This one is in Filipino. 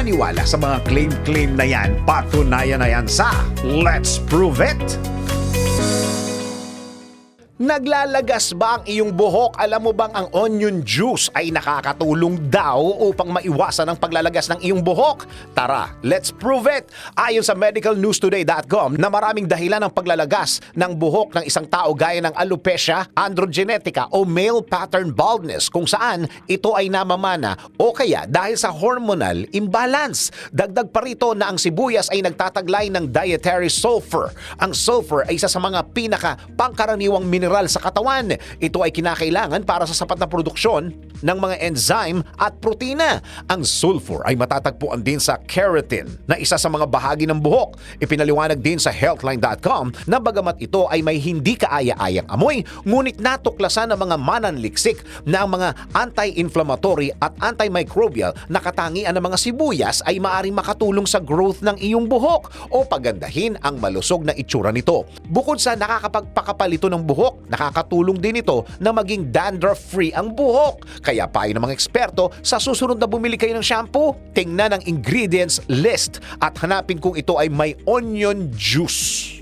maniwala sa mga claim-claim na yan. Patunayan na yan sa Let's Prove It! Naglalagas ba ang iyong buhok? Alam mo bang ang onion juice ay nakakatulong daw upang maiwasan ang paglalagas ng iyong buhok? Tara, let's prove it! Ayon sa medicalnewstoday.com na maraming dahilan ng paglalagas ng buhok ng isang tao gaya ng alopecia, androgenetica o male pattern baldness kung saan ito ay namamana o kaya dahil sa hormonal imbalance. Dagdag pa rito na ang sibuyas ay nagtataglay ng dietary sulfur. Ang sulfur ay isa sa mga pinaka pangkaraniwang mineral sa katawan. Ito ay kinakailangan para sa sapat na produksyon ng mga enzyme at protina. Ang sulfur ay matatagpuan din sa keratin na isa sa mga bahagi ng buhok. Ipinaliwanag din sa healthline.com na bagamat ito ay may hindi kaaya-ayang amoy, ngunit natuklasan ng mga mananliksik na ang mga anti-inflammatory at antimicrobial na katangian ng mga sibuyas ay maaring makatulong sa growth ng iyong buhok o pagandahin ang malusog na itsura nito. Bukod sa nakakapagpakapal ito ng buhok, nakakatulong din ito na maging dandruff-free ang buhok. Kaya payo ng mga eksperto, sa susunod na bumili kayo ng shampoo, tingnan ang ingredients list at hanapin kung ito ay may onion juice.